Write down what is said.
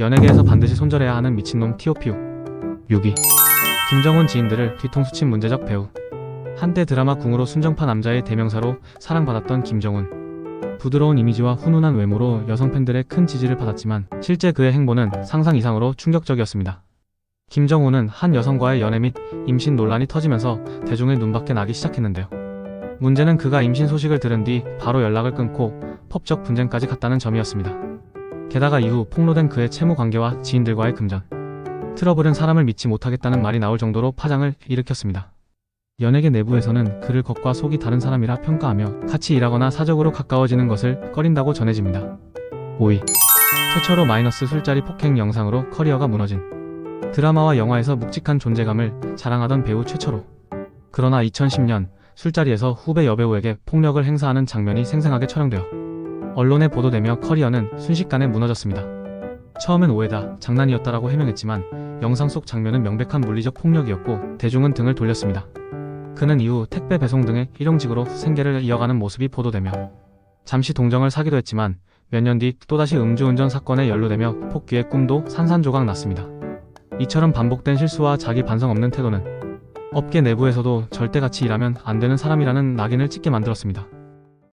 연예계에서 반드시 손절해야 하는 미친놈 티오피우 6위 김정훈 지인들을 뒤통수 친 문제적 배우 한때 드라마 궁으로 순정파 남자의 대명사로 사랑받았던 김정훈 부드러운 이미지와 훈훈한 외모로 여성 팬들의 큰 지지를 받았지만 실제 그의 행보는 상상 이상으로 충격적이었습니다. 김정훈은 한 여성과의 연애 및 임신 논란이 터지면서 대중의 눈밖에 나기 시작했는데요. 문제는 그가 임신 소식을 들은 뒤 바로 연락을 끊고 법적 분쟁까지 갔다는 점이었습니다. 게다가 이후 폭로된 그의 채무 관계와 지인들과의 금전, 트러블은 사람을 믿지 못하겠다는 말이 나올 정도로 파장을 일으켰습니다. 연예계 내부에서는 그를 겉과 속이 다른 사람이라 평가하며 같이 일하거나 사적으로 가까워지는 것을 꺼린다고 전해집니다. 5위. 최초로 마이너스 술자리 폭행 영상으로 커리어가 무너진 드라마와 영화에서 묵직한 존재감을 자랑하던 배우 최초로 그러나 2010년 술자리에서 후배 여배우에게 폭력을 행사하는 장면이 생생하게 촬영되어 언론에 보도되며 커리어는 순식간에 무너졌습니다. 처음엔 오해다, 장난이었다라고 해명했지만 영상 속 장면은 명백한 물리적 폭력이었고 대중은 등을 돌렸습니다. 그는 이후 택배 배송 등의 일용직으로 생계를 이어가는 모습이 보도되며 잠시 동정을 사기도 했지만 몇 년 뒤 또다시 음주운전 사건에 연루되며 폭기의 꿈도 산산조각 났습니다. 이처럼 반복된 실수와 자기 반성 없는 태도는 업계 내부에서도 절대 같이 일하면 안 되는 사람이라는 낙인을 찍게 만들었습니다.